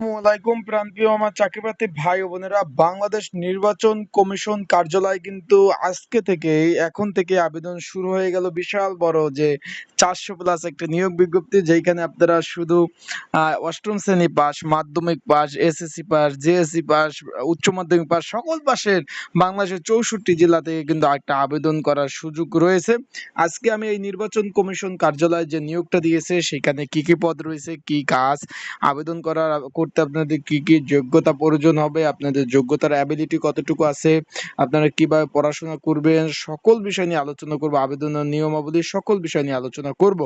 আসসালামাইকুম প্রান্তীয় আমার ভাই বোনেরা, বাংলাদেশ নির্বাচন কমিশন কার্যালয় কিন্তু আজকে থেকে এখন থেকে আবেদন শুরু হয়ে গেল। বিশাল বড় যে চারশো প্লাস একটা নিয়োগ বিজ্ঞপ্তি যেখানে আপনারা শুধু অষ্টম শ্রেণি পাস, মাধ্যমিক পাস এসএসসি পাস পাস, উচ্চ মাধ্যমিক পাস, সকল পাশের বাংলাদেশের চৌষট্টি জেলা থেকে কিন্তু একটা আবেদন করার সুযোগ রয়েছে। আজকে আমি এই নির্বাচন কমিশন কার্যালয় যে নিয়োগটা দিয়েছে, সেখানে কি কি পদ রয়েছে, কি কাজ আবেদন করার করতে আপনাদের কি কি যোগ্যতা প্রয়োজন হবে? আপনাদের যোগ্যতার অ্যাবিলিটি কতটুকু আছে? আপনারা কীভাবে পড়াশোনা করবেন? সকল বিষয় নিয়ে আলোচনা করব আবেদনের নিয়মাবলী সকল বিষয় নিয়ে আলোচনা করব।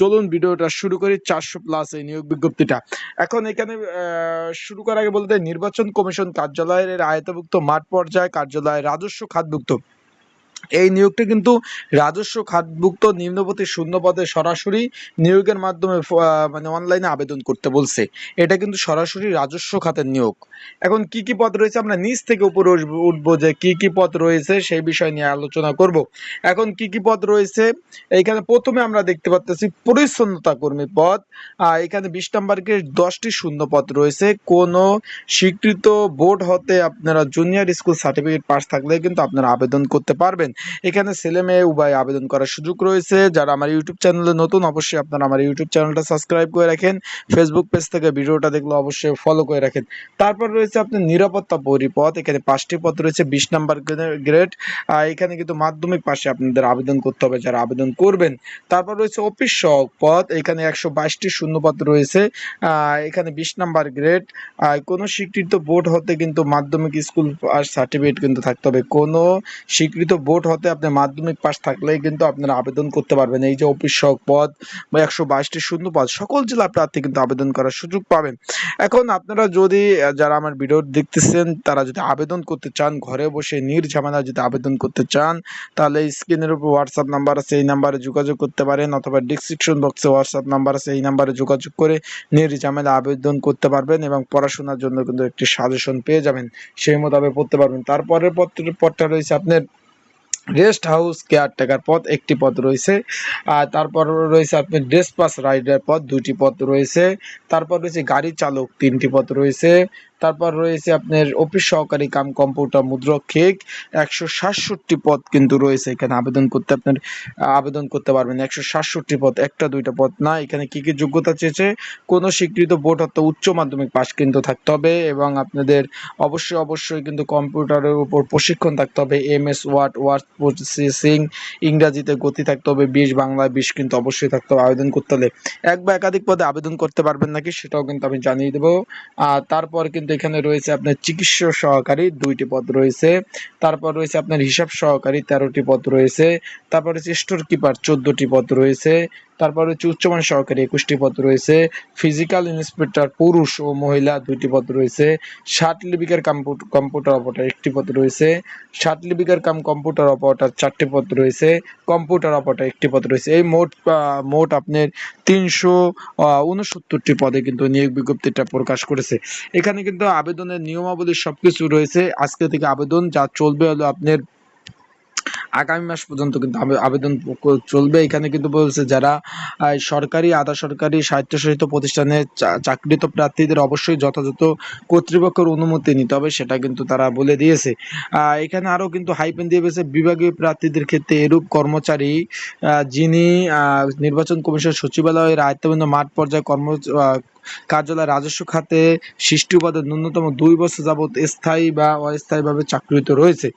চলুন ভিডিওটা শুরু করি চারশো প্লাস এই নিয়োগ বিজ্ঞপ্তিটা। এখন এখানে শুরু করার আগে বলতে নির্বাচন কমিশন কার্যালয়ের আয়তভুক্ত মাঠ পর্যায়ে কার্যালয় রাজস্ব খাতভুক্ত। এই নিয়োগটি কিন্তু রাজস্ব খাতভুক্ত নিম্নপতি শূন্য পদে সরাসরি নিয়োগের মাধ্যমে মানে অনলাইনে আবেদন করতে বলছে। এটা কিন্তু সরাসরি রাজস্ব খাতের নিয়োগ। এখন কি কি পদ রয়েছে আমরা নিচ থেকে উপরে উঠব- যে কি কি পদ রয়েছে সেই বিষয় নিয়ে আলোচনা করব। এখন কি কি পদ রয়েছে? এইখানে প্রথমে আমরা দেখতে পাচ্ছি পরিচ্ছন্নতা কর্মী পদ। এখানে বিশ নম্বরকে দশটি শূন্য পদ রয়েছে। কোন স্বীকৃত বোর্ড হতে আপনারা জুনিয়র স্কুল সার্টিফিকেট পাস থাকলে কিন্তু আপনারা আবেদন করতে পারবেন। এখানে ছেলে মেয়ে উভয় আবেদন করার সুযোগ রয়েছে। যারা আমার ইউটিউব চ্যানেলে নতুন, অবশ্যই আপনারা আমার ইউটিউব চ্যানেলটা সাবস্ক্রাইব করে রাখেন। ফেসবুক পেজ থেকে ভিডিওটা দেখলে অবশ্যই ফলো করে রাখেন। তারপর রয়েছে আপনার নিরাপত্তা পরিপথ। এখানে পাঁচটি পদ রয়েছে, বিশ নাম্বার গ্রেড। এখানে কিন্তু মাধ্যমিক পাশে আপনাদের আবেদন করতে হবে, যারা আবেদন করবেন। তারপর রয়েছে অফিস সহক পথ। এখানে একশো বাইশটি শূন্যপদ রয়েছে। এখানে বিশ নাম্বার গ্রেড। কোনো স্বীকৃত বোর্ড হতে কিন্তু মাধ্যমিক স্কুল আর সার্টিফিকেট কিন্তু থাকতে হবে। কোনো স্বীকৃত বোর্ড হতে আপনি মাধ্যমিক পাস থাকলেই কিন্তু আপনারা আবেদন করতে পারবেন। এই যে অফিস সহক পদ বা একশো বাইশটি শূন্য পদ, সকল জেলা প্রার্থী কিন্তু আবেদন করার সুযোগ পাবেন। এখন আপনারা যদি যারা আমার ভিডিও দেখতেছেন, তারা যদি আবেদন করতে চান, ঘরে বসে নির্ঝামেলা যদি আবেদন করতে চান, তাহলে স্ক্রিনের উপর হোয়াটসঅ্যাপ নাম্বার আছে, এই নাম্বারে যোগাযোগ করতে পারেন অথবা ডিসক্রিপশন বক্সে হোয়াটসঅ্যাপ নাম্বার আছে, এই নাম্বারে যোগাযোগ করে নির্ঝামেলা আবেদন করতে পারবেন এবং পড়াশোনার জন্য কিন্তু একটি সাজেশন পেয়ে যাবেন। সেই মোতাবেক পড়তে পারবেন। তারপরের পত্রের পথটা রয়েছে আপনার রেস্ট হাউস কেয়ারটেকার পথ একটি পথ রয়েছে। আর তারপর রয়েছে আপনি ড্রেস পাস রাইডার পথ দুটি পথ রয়েছে। তারপর রয়েছে গাড়ি চালক, তিনটি পথ রয়েছে। তারপর রয়েছে আপনার অফিস সহকারী কাম কম্পিউটার মুদ্রক্ষিক একশো সাতষট্টি পদ কিন্তু রয়েছে এখানে আবেদন করতে আপনার, আবেদন করতে পারবেন। একশো সাতষট্টি পদ, একটা দুইটা পদ না। এখানে কি কি যোগ্যতা চেয়েছে? কোনো স্বীকৃত বোর্ড অর্থাৎ উচ্চ মাধ্যমিক পাস কিন্তু থাকতে হবে এবং আপনাদের অবশ্যই অবশ্যই কিন্তু কম্পিউটারের উপর প্রশিক্ষণ থাকতে হবে। M S word word processing, ইংরাজিতে গতি থাকতে হবে। বিশ বাংলা বিশ কিন্তু অবশ্যই থাকতে হবে আবেদন করতে হলে। এক বা একাধিক পদে আবেদন করতে পারবেন নাকি সেটাও কিন্তু আমি জানিয়ে দেবো। আর তারপর কিন্তু এখানে রয়েছে আপনার চিকিৎসা সহকারী দুইটি পদ রয়েছে। তারপর রয়েছে আপনার হিসাব সহকারী তেরোটি পদ রয়েছে। তারপর রয়েছে স্টোর কিপার চোদ্দটি পদ রয়েছে। তারপর হচ্ছে উচ্চমান সহকারী একুশটি পদ রয়েছে। ফিজিক্যাল ইন্সপেক্টর পুরুষ ও মহিলা দুইটি পদ রয়েছে। ষাট লিপিকার কম্পিউ- কম্পিউটার অপারেটর একটি পদ রয়েছে। ষাট লিপিকার কাম কম্পিউটার অপারেটর চারটি পদ রয়েছে। কম্পিউটার অপারেটর একটি পদ রয়েছে। এই মোট মোট আপনার তিনশো উনসত্তরটি পদে কিন্তু নিয়োগ বিজ্ঞপ্তিটা প্রকাশ করেছে। এখানে কিন্তু আবেদনের নিয়মাবলী সবকিছু রয়েছে। আজকে থেকে আবেদন যা চলবে হলো আপনার আগামী মাস পর্যন্ত কিন্তু আবে- আবেদন চলবে। এখানে কিন্তু বলছে যারা সরকারি, আধা সরকারি স্বায়ত্তশাসিত প্রতিষ্ঠানে চাকরিত প্রার্থীদের অবশ্যই যথাযথ কর্তৃপক্ষের অনুমতি নিতে হবে, সেটা কিন্তু তারা বলে দিয়েছে। এখানে আরও কিন্তু হাইপেন দিয়ে গেছে, বিভাগীয় প্রার্থীদের ক্ষেত্রে এরূপ কর্মচারী যিনি নির্বাচন কমিশন সচিবালয়ের আয়ত্তবৃন্দ মাঠ পর্যায়ে কর্ম কার্যালয় রাজস্ব খাতে সৃষ্টি উপাদে ন্যূনতম দুই বছর যাবত স্থায়ী বা অস্থায়ীভাবে চাকরিত রয়েছে।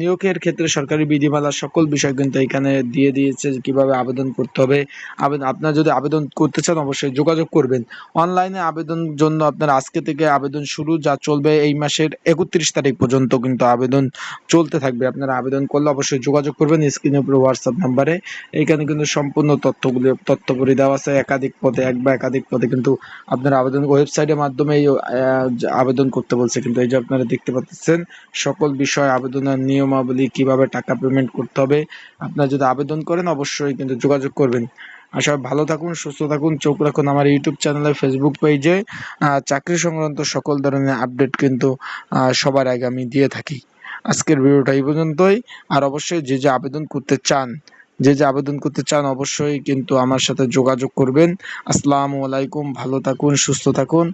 নিয়োগের ক্ষেত্রে সরকারি বিধিমালা সকল বিষয় কিন্তু এখানে দিয়ে দিয়েছে কীভাবে আবেদন করতে হবে। আবেদন, আপনারা যদি আবেদন করতে চান অবশ্যই যোগাযোগ করবেন। অনলাইনে আবেদন জন্য আপনার আজকে থেকে আবেদন শুরু যা চলবে এই মাসের একত্রিশ তারিখ পর্যন্ত কিন্তু আবেদন চলতে থাকবে। আপনারা আবেদন করলে অবশ্যই যোগাযোগ করবেন স্ক্রিনের উপরে হোয়াটসঅ্যাপ নাম্বারে। এখানে কিন্তু সম্পূর্ণ তথ্যগুলি তথ্যগুলি দেওয়া আছে। একাধিক পদে এক বা একাধিক পদে কিন্তু আপনারা আবেদন ওয়েবসাইটের মাধ্যমে এই, আবেদন করতে বলছে। কিন্তু এই যে আপনারা দেখতে পাচ্ছেন সকল বিষয় আবেদনের নিয়মাবলী কীভাবে টাকা পেমেন্ট করতে হবে আপনারা যদি আবেদন করেন অবশ্যই কিন্তু যোগাযোগ করবেন। সবাই ভালো থাকুন সুস্থ থাকুন চোখ রাখুন আমার ইউটিউব চ্যানেলে ফেসবুক পেজে চাকরি সংক্রান্ত সকল ধরনের আপডেট কিন্তু সবার আগে আমি দিয়ে থাকি। আজকের ভিডিওটা এই পর্যন্তই। আর অবশ্যই যে যে আবেদন করতে চান যে যে আবেদন করতে চান অবশ্যই কিন্তু আমার সাথে যোগাযোগ করবেন। আসসালামু আলাইকুম, ভালো থাকুন, সুস্থ থাকুন।